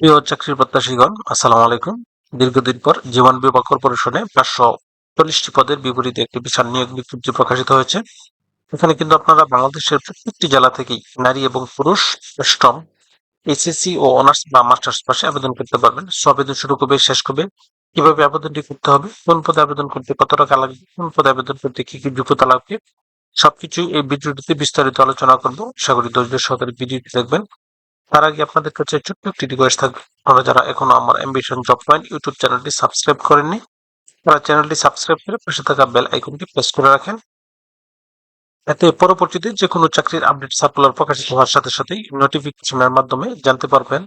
প্রিয় চাকরির প্রত্যাশীগণ, আসসালামু আলাইকুম। দীর্ঘদিন পর জীবন বীমা কর্পোরেশনে পাঁচশো চল্লিশটি পদের বিপরীতে একটি বিশাল নিয়োগ বিজ্ঞপ্তি প্রকাশিত হয়েছে। এখানে কিন্তু আপনারা বাংলাদেশের প্রত্যেকটি জেলা থেকেই নারী এবং পুরুষ অষ্টম এসএসসি ও অনার্স বা মাস্টার্স পাশে আবেদন করতে পারবেন। আবেদন শুরু করবে শেষ করবে কীভাবে আবেদনটি করতে হবে, কোন পদে আবেদন করতে, কত টাকা লাগবে, কোন পদে আবেদন করতে, কি কি যোগ্যতা লাগবে, সবকিছু এই ভিডিওটিতে বিস্তারিত আলোচনা করব। আশা করি ধৈর্য সহকারে দেখবেন। তার আগে আপনাদের কাছে ছোট্ট একটি রিকোয়েস্ট থাকবে। আপনারা যারা এখনও আমার অ্যাম্বিশন জব পয়েন্ট ইউটিউব চ্যানেলটি সাবস্ক্রাইব করেননি, তারা চ্যানেলটি সাবস্ক্রাইব করে পাশে থাকা বেল আইকনটি প্রেস করে রাখেন। এতে পরবর্তীতে যে কোনো চাকরির আপডেট সার্কুলার প্রকাশিত হওয়ার সাথে সাথেই নোটিফিকেশনের মাধ্যমে জানতে পারবেন।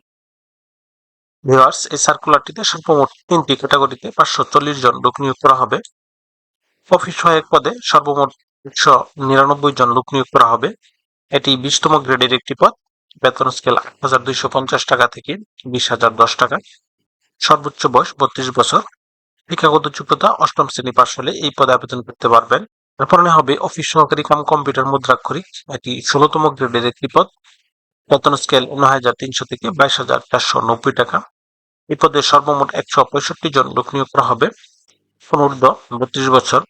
ভিউয়ার্স এই সার্কুলারটিতে সর্বমোট তিনটি ক্যাটাগরিতে পাঁচশো চল্লিশ জন লোক নিয়োগ করা হবে। অফিস সহায়ক পদে সর্বমোট একশো নিরানব্বই জন লোক নিয়োগ করা হবে। এটি বিশতম গ্রেডের একটি পদ। বেতন স্কেল আট হাজার দুইশো পঞ্চাশ টাকা থেকে বিশ হাজার দশ টাকা। সর্বোচ্চ বয়স বত্রিশ বছর। শিক্ষাগত যোগ্যতা অষ্টম শ্রেণি পাশ হলে এই পদে আবেদন করতে পারবেন। এরপরে হবে অফিস সহকারী কাম কম্পিউটার মুদ্রাক্ষরিক এটি ষোলতম গ্রেডের একটি পদ। বেতন স্কেল নয় হাজার তিনশো থেকে বাইশ হাজার চারশো নব্বই টাকা। এই পদে সর্বমোট একশো পঁয়ষট্টি জন লোক নিয়োগ করা হবে। অনূর্ধ্ব বত্রিশ বছর।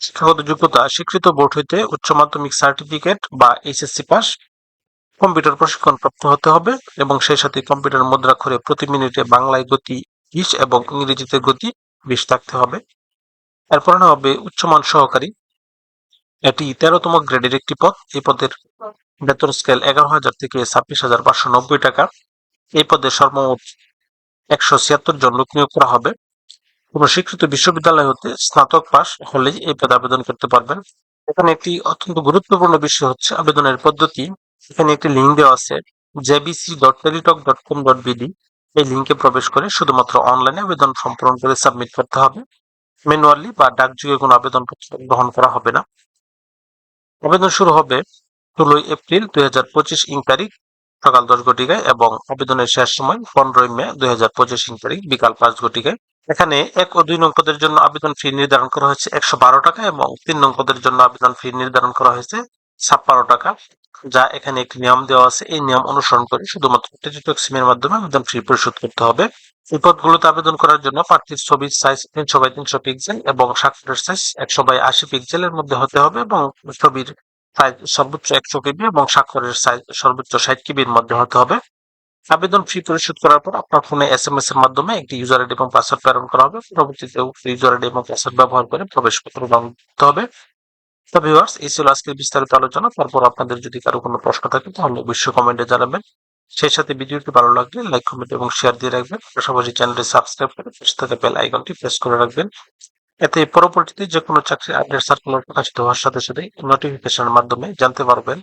শিক্ষাগত যোগ্যতা স্বীকৃত বোর্ড হইতে উচ্চ মাধ্যমিক সার্টিফিকেট বা এইচএসসি পাস কম্পিউটার প্রশিক্ষণ প্রাপ্ত হতে হবে এবং সেই সাথে কম্পিউটার মুদ্রাক্ষরে প্রতি মিনিটে বাংলায় গতি বিশ এবং ইংরেজিতে গতি বিশ থাকতে হবে। এরপর হবে উচ্চমান সহকারী। এটি তেরোতম গ্রেডের একটি পদ। এই পদের বেতন স্কেল এগারো হাজার থেকে ছাব্বিশ হাজার পাঁচশো নব্বই টাকা। এই পদে সর্বমোট একশো ছিয়াত্তর জন লোক নিয়োগ করা হবে। কোন স্বীকৃত বিশ্ববিদ্যালয় হতে স্নাতক পাস হলেই এই পদে আবেদন করতে পারবেন। এখানে একটি অত্যন্ত গুরুত্বপূর্ণ বিষয় হচ্ছে আবেদনের পদ্ধতি। এখানে একটি লিঙ্ক দেওয়া আছে JBC dot Teletalk dot com dot BD এই লিঙ্কে প্রবেশ করে শুধুমাত্র অনলাইনে আবেদন সম্পূর্ণ করে সাবমিট করতে হবে। ম্যানুয়ালি বা ডাকযোগে কোনো আবেদনপত্র গ্রহণ করা হবে না। আবেদন শুরু হবে ষোলোই এপ্রিল দুই হাজার পঁচিশ ইং তারিখ সকাল দশ ঘটিকায় এবং আবেদনের শেষ সময় পনেরোই মে দুই হাজার পঁচিশ ইং তারিখ বিকাল পাঁচ ঘটিকায়। এখানে এক ও দুই নং পদের জন্য আবেদন ফি নির্ধারণ করা হয়েছে একশো বারো টাকা এবং তিন নং পদের জন্য আবেদন ফি নির্ধারণ করা হয়েছে ছাপ্পান্ন টাকা। যা এখানে একটি নিয়ম দেওয়া আছে, এই নিয়ম অনুসরণ করে শুধুমাত্র টেলিটক সিমের মাধ্যমে আবেদন ফি পরিশোধ করতে হবে। এই পদগুলোতে আবেদন করার জন্য প্রার্থীর ছবির সাইজ তিনশো বাই তিনশো পিক্সেল এবং স্বাক্ষরের সাইজ একশো বাই আশি পিক্সেলের মধ্যে হতে হবে এবং ছবির সাইজ সর্বোচ্চ একশো কেবি এবং স্বাক্ষরের সাইজ সর্বোচ্চ ষাট কেবির মধ্যে হতে হবে। আবেদন ফি পরিশোধ করার পর আপনার ফোনে এস এম এস এর মাধ্যমে একটি ইউজার আইডি এবং পাসওয়ার্ড প্রেরণ করা হবে। পরবর্তীতে ইউজার আইডি এবং পাসওয়ার্ড ব্যবহার করে প্রবেশপত্র ডাউনলোড করতে হবে। তো ভিউয়ার্স এই ছিল আজকের বিস্তারিত আলোচনা। তারপর আপনাদের যদি কারও কোনো প্রশ্ন থাকে, তাহলে অবশ্যই কমেন্টে জানাবেন। সেই সাথে ভিডিওটি ভালো লাগলে লাইক কমেন্ট এবং শেয়ার দিয়ে রাখবেন। পাশাপাশি চ্যানেলটি সাবস্ক্রাইব করে পাশে থাকা বেল আইকনটি প্রেস করে রাখবেন। এতে পরবর্তীতে যে কোনো চাকরি আপডেট সার্কুলার প্রকাশিত হওয়ার সাথে সাথে নোটিফিকেশনের মাধ্যমে জানতে পারবেন।